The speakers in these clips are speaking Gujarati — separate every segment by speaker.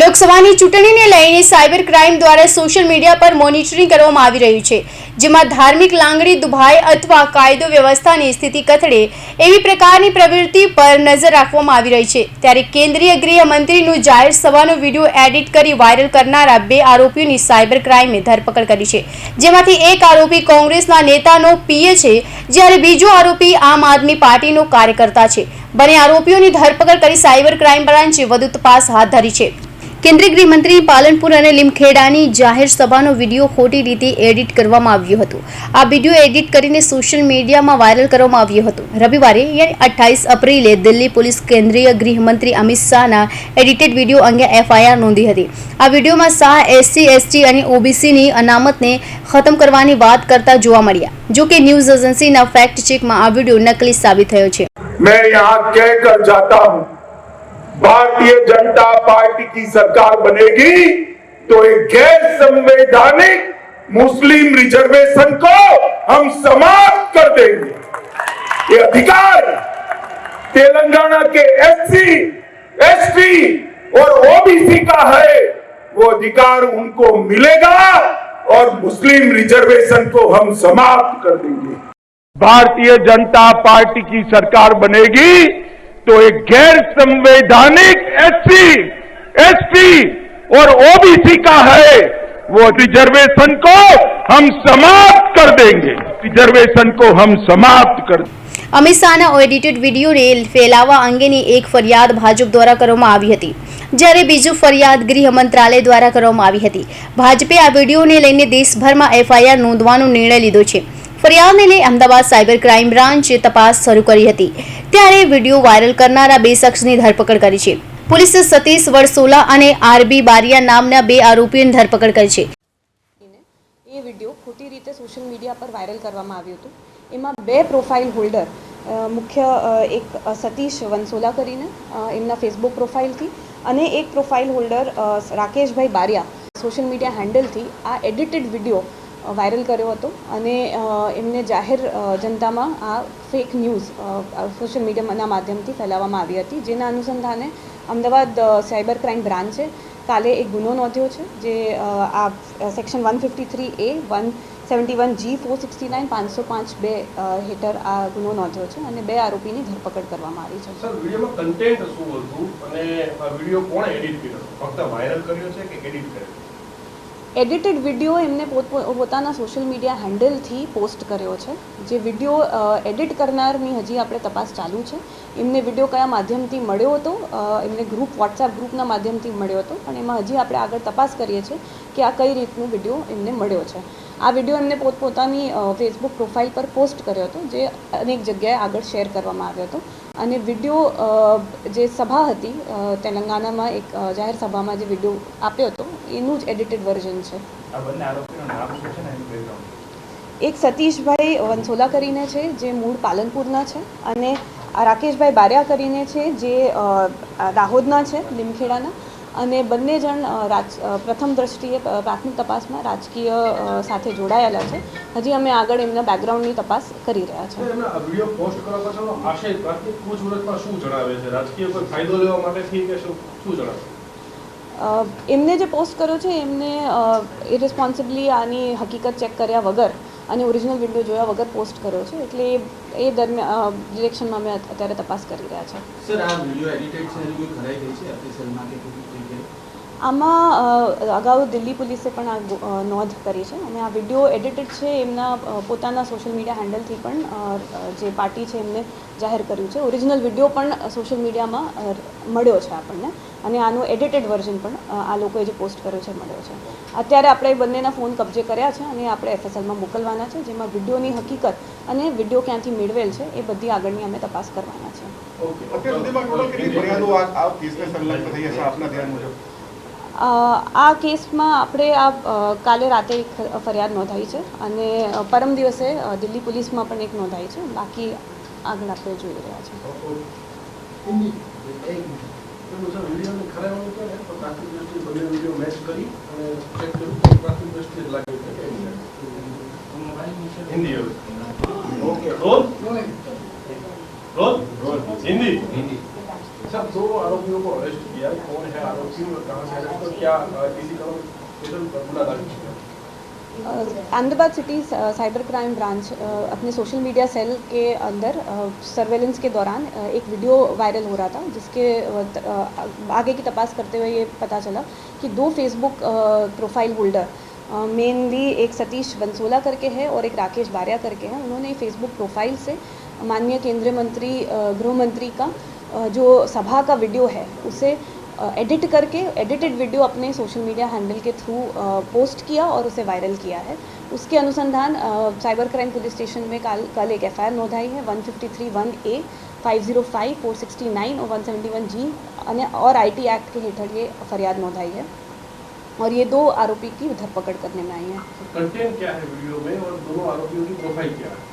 Speaker 1: લોકસભાની ચૂંટણીને લઈને સાયબર ક્રાઇમ દ્વારા સોશિયલ મીડિયા પર મોનિટરિંગ કરવામાં આવી રહ્યું છે, જેમાં ધાર્મિક લાંગડી, દુભાઈ અથવા કાયદો વ્યવસ્થાની સ્થિતિ કથળે એવી પ્રકારની પ્રવૃત્તિ પર નજર રાખવામાં આવી રહી છે. ત્યારે કેન્દ્રીય ગૃહમંત્રીનું જાહેર સભાનો વીડિયો એડિટ કરી વાયરલ કરનારા બે આરોપીઓની સાયબર ક્રાઇમે ધરપકડ કરી છે. જેમાંથી એક આરોપી કોંગ્રેસના નેતાનો પીએ છે, જ્યારે બીજો આરોપી આમ આદમી પાર્ટીનો કાર્યકર્તા છે. બંને આરોપીઓની ધરપકડ કરી સાયબર ક્રાઇમ બ્રાન્ચે વધુ તપાસ હાથ ધરી છે. કેન્દ્રીય ગૃહમંત્રી પાલનપુર અને લીમખેડાની જાહેર સભાનો વીડિયો ખોટી રીતે એડિટ કરવામાં આવ્યો હતો. આ વીડિયો એડિટ કરીને સોશિયલ મીડિયામાં વાયરલ કરવામાં આવ્યો હતો. રવિવારે યાની અઠ્ઠાવીસ એપ્રિલે દિલ્હી પોલીસ કેન્દ્રીય ગૃહમંત્રી અમિત શાહના એડિટેડ વીડિયો અંગે એફઆઈઆર નોંધી હતી. આ વિડીયોમાં શાહ, એસસી, એસટી અને ઓબીસીની અનામતને ખતમ કરવાની વાત કરતા જોવા મળ્યા. જો કે ન્યૂઝ એજન્સીના ફેક્ટ ચેકમાં આ વીડિયો નકલી સાબિત થયો છે.
Speaker 2: મેં યહાં કહેકર જાતા હું. भारतीय जनता पार्टी की सरकार बनेगी तो एक गैर संवैधानिक मुस्लिम रिजर्वेशन को हम समाप्त कर देंगे। ये अधिकार तेलंगाना के एससी, एसटी और ओबीसी का है। वो अधिकार उनको मिलेगा और मुस्लिम रिजर्वेशन को हम समाप्त कर देंगे। भारतीय जनता पार्टी की सरकार बनेगी तो एक गैर संवैधानिक एससी एसटी और ओबीसी का है वो रिजर्वेशन को हम समाप्त कर देंगे रिजर्वेशन को हम समाप्त कर
Speaker 1: અમિત શાહના એડિટેડ વિડીયોને ફેલાવવા અંગેની એક ફરિયાદ ભાજપ દ્વારા કરવામાં આવી હતી જ્યારે બીજું ફરિયાદ ગૃહ મંત્રાલય દ્વારા કરવામાં આવી હતી ભાજપે આ વિડીયોને લઈને દેશભરમાં એફઆઈઆર નોંધવાનો નિર્ણય લીધો છે ફરિયાદને લઈ અમદાવાદ સાયબર ક્રાઇમ બ્રાન્ચે તપાસ શરૂ કરી હતી. ત્યારે વીડિયો વાયરલ કરનારા બે શખ્સની ધરપકડ કરી છે. પોલીસે સતીશ વડસોલા અને આરબી બારિયા નામના બે આરોપીઓની ધરપકડ કરી છે.
Speaker 3: એ વીડિયો ખોટી રીતે સોશિયલ મીડિયા પર વાયરલ કરવામાં આવ્યું હતું. એમાં બે પ્રોફાઇલ હોલ્ડર મુખ્ય એક સતીશ વંસોલા કરીને એમના ફેસબુક પ્રોફાઇલથી અને એક profile holder Rakeshbhai Bariya. Social media હેન્ડલથી આ એડિટેડ વીડિયો વાયરલ કર્યો હતો અને એમને જાહેર જનતામાં આ ફેક ન્યૂઝ સોશિયલ મીડિયાના માધ્યમથી ફેલાવવામાં આવી હતી, જેના અનુસંધાને અમદાવાદ સાયબર ક્રાઇમ બ્રાન્ચે કાલે એક ગુનો નોંધ્યો છે, જે આ section one fifty three A one seventy one G four sixty nine પાંચસો પાંચ બે હેઠળ આ ગુનો નોંધ્યો છે અને બે આરોપીની ધરપકડ કરવામાં આવી છે.
Speaker 4: વિડીયોમાં કન્ટેન્ટ શું હતું? અને વીડિયો કોણ એડિટ કર્યો? ફક્ત વાયરલ કર્યો છે કે એડિટ કર્યો
Speaker 3: એડિટેડ વીડિયો એમને પોત પોતાના સોશિયલ મીડિયા હેન્ડલથી પોસ્ટ કર્યો છે. જે વીડિયો એડિટ કરનારની હજી આપણે તપાસ ચાલુ છે. એમને વીડિયો કયા માધ્યમથી મળ્યો હતો? એમને ગ્રુપ, વોટ્સએપ ગ્રુપના માધ્યમથી મળ્યો હતો. પણ એમાં હજી આપણે આગળ તપાસ કરીએ છીએ કે આ કઈ રીતનો વીડિયો એમને મળ્યો છે. આ વીડિયો એમને પોતપોતાની ફેસબુક પ્રોફાઇલ પર પોસ્ટ કર્યો હતો, જે અનેક જગ્યાએ આગળ શેર કરવામાં આવ્યો હતો. અને વીડિયો જે સભા હતી તેલંગાણામાં એક જાહેર સભામાં જે વીડિયો આપ્યો હતો એનું જ એડિટેડ વર્ઝન છે.
Speaker 5: આ બંને આરોપીનું નામ શું છે ને એનું બેકગ્રાઉન્ડ
Speaker 3: એક સતીશભાઈ વંસોલા કરીને છે જે મૂળ પાલનપુરના છે અને આ રાકેશભાઈ બારિયા કરીને છે જે દાહોદના છે લીમખેડાના અને બંને જણ રાજ પ્રથમ દ્રષ્ટિએ પ્રાથમિક તપાસમાં રાજકીય સાથે જોડાયેલા છે. હજી અમે આગળ એમના બેકગ્રાઉન્ડની તપાસ કરી રહ્યા છે
Speaker 4: શું જણાવે રાજકીય કોઈ ફાયદો લેવા માટે કે શું શું જણાવે
Speaker 3: અ, એમને જે પોસ્ટ કર્યો છે, એમને ઇરિસ્પોન્સિબલી આની હકીકત ચેક કર્યા વગર અને ઓરિજિનલ વીડિયો જોયા વગર પોસ્ટ કર્યો છે, એટલે એ દરમિયાન ડિરેક્શનમાં અમે અત્યારે તપાસ કરી રહ્યા છે
Speaker 6: સર આ વીડિયો એડિટેડ છે કોઈ ખરાઈ ગઈ છે કોઈ કે
Speaker 3: આમાં અગાઉ દિલ્હી પોલીસે પણ આ નોંધ કરી છે. અને આ વીડિયો એડિટેડ છે એમના પોતાના સોશિયલ મીડિયા હેન્ડલથી પણ જે પાર્ટી છે એમને જાહેર કર્યું છે. ઓરિજિનલ વીડિયો પણ સોશિયલ મીડિયામાં મળ્યો છે આપણને. અને આનું એડિટેડ વર્ઝન પણ આ લોકોએ જે પોસ્ટ કર્યો છે મળ્યો છે. અત્યારે આપણે બંનેના ફોન કબજે કર્યા છે અને આપણે એફએસએલમાં મોકલવાના છે, જેમાં વિડીયોની હકીકત અને વીડિયો ક્યાંથી મેળવેલ છે એ બધી આગળની અમે તપાસ કરવાના છે
Speaker 7: આ
Speaker 3: કેસમાં આપણે આ કાલે રાતે એક ફરિયાદ નોંધાઈ છે અને પરમ દિવસે દિલ્હી પોલીસમાં પણ એક નોંધાઈ છે. બાકી આગળ આપણે જોઈ રહ્યા છે
Speaker 4: સર વિડીયોને ખરાવાનું કહે ને તો પ્રાથમિક દ્રષ્ટિએ બંને વીડિયો મેચ કરી અને ચેક કર્યું તો પ્રાથમિક દ્રષ્ટિએ જ લાગ્યું કે કેમ છે. હિન્દી? હિન્દી. अच्छा दो आरोपियों को अरेस्ट किया कौन है आरोपी और कहाँ से अरेस्ट क्या किसी का
Speaker 3: Ahmedabad city cyber crime branch अपने सोशल मीडिया सेल के अंदर सर्वेलेंस के दौरान एक वीडियो वायरल हो रहा था, जिसके आगे की तपास करते हुए ये पता चला कि दो फेसबुक प्रोफ़ाइल होल्डर मेनली एक सतीश बंसोला करके है और एक राकेश बारिया करके हैं। उन्होंने फेसबुक प्रोफ़ाइल से माननीय केंद्रीय मंत्री गृह मंत्री का जो सभा का वीडियो है, उसे एडिट करके एडिटेड वीडियो अपने सोशल मीडिया हैंडल के थ्रू पोस्ट किया और उसे वायरल किया है। उसके अनुसंधान साइबर क्राइम पुलिस स्टेशन में कल कल एक एफ़ आई नोंधाई है one fifty three one A five zero five four sixty nine और वन सेवेंटी वन जी और आई टी एक्ट के हेठળ ये फरियाद नोंधाई है। और ये दो आरोपी की धरपकड़ करने में आई है।
Speaker 4: क्या है वीडियो में और दोनों आरोपियों की प्रोफ़ाइल क्या है?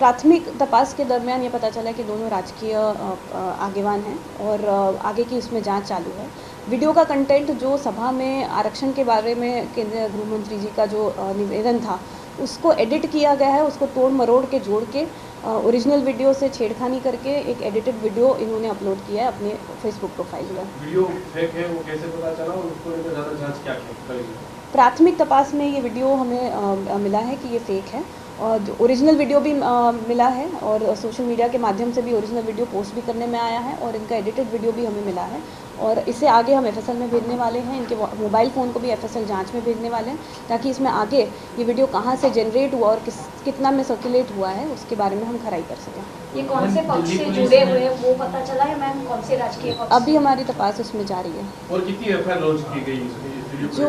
Speaker 3: प्राथमिक तपास के दरमियान ये पता चला कि दोनों राजकीय आगेवान हैं और आगे की उसमें जाँच चालू है। वीडियो का कंटेंट जो सभा में आरक्षण के बारे में केंद्रीय गृह मंत्री जी का जो निवेदन था उसको एडिट किया गया है उसको तोड़ मरोड़ के जोड़ के ओरिजिनल वीडियो से छेड़खानी करके एक एडिटेड वीडियो इन्होंने अपलोड किया है अपने फेसबुक प्रोफ़ाइल पर।
Speaker 4: वीडियो फेक है वो कैसे पता चला और उसको लेकर ज़्यादा जाँच क्या करेगी?
Speaker 3: प्राथमिक तपास में ये वीडियो हमें अ, मिला है कि ये फेक है। और ओरिजिनल वीडियो भी अ, मिला है और सोशल मीडिया के माध्यम से भी ओरिजिनल वीडियो पोस्ट भी करने में आया है और इनका एडिटेड वीडियो भी हमें मिला है और इसे आगे हम एफएसएल में भेजने वाले हैं। इनके मोबाइल फ़ोन को भी एफएसएल जाँच में भेजने वाले हैं ताकि इसमें आगे ये वीडियो कहाँ से जनरेट हुआ और किस कितना में सर्कुलेट हुआ है उसके बारे में हम खराई कर सकें।
Speaker 8: ये कौन से पक्ष से जुड़े हुए हैं वो पता चला है मैम कौन से राजकीय
Speaker 3: अभी हमारी तपास उसमें जारी है।
Speaker 4: और कितनी एफ़ लॉन्च की गई इस इस वीडियो
Speaker 3: जो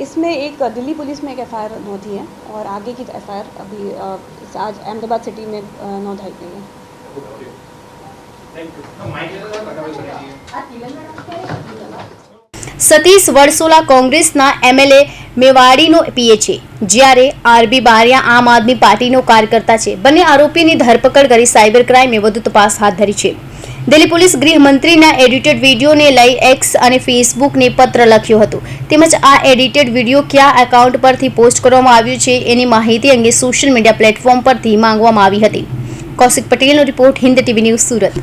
Speaker 3: इसमें एक दिल्ली पुलिस में एक एफ आई नोंधी है और आगे की एफ अभी अ, इस- आज अहमदाबाद सिटी में अ, नोंधाई गई है
Speaker 4: okay thank you
Speaker 1: Satish Vadsola કોંગ્રેસના એમએલએ મેવાડીનો પીએ છે જ્યારે આરબી બારિયા આમ આદમી પાર્ટીનો કાર્યકર્તા છે બંને આરોપીની ધરપકડ કરી સાયબર ક્રાઇમે વધુ તપાસ હાથ ધરી છે દિલ્હી પોલીસ ગૃહમંત્રીના એડિટેડ વિડીયોને લઈ એક્સ અને ફેસબુકને પત્ર લખ્યો હતો. તેમજ આ એડિટેડ વીડિયો કયા એકાઉન્ટ પરથી પોસ્ટ કરવામાં આવ્યું છે એની માહિતી અંગે સોશિયલ મીડિયા પ્લેટફોર્મ પરથી માંગવામાં આવી હતી. કૌશિક પટેલનો report Hind TV news Surat.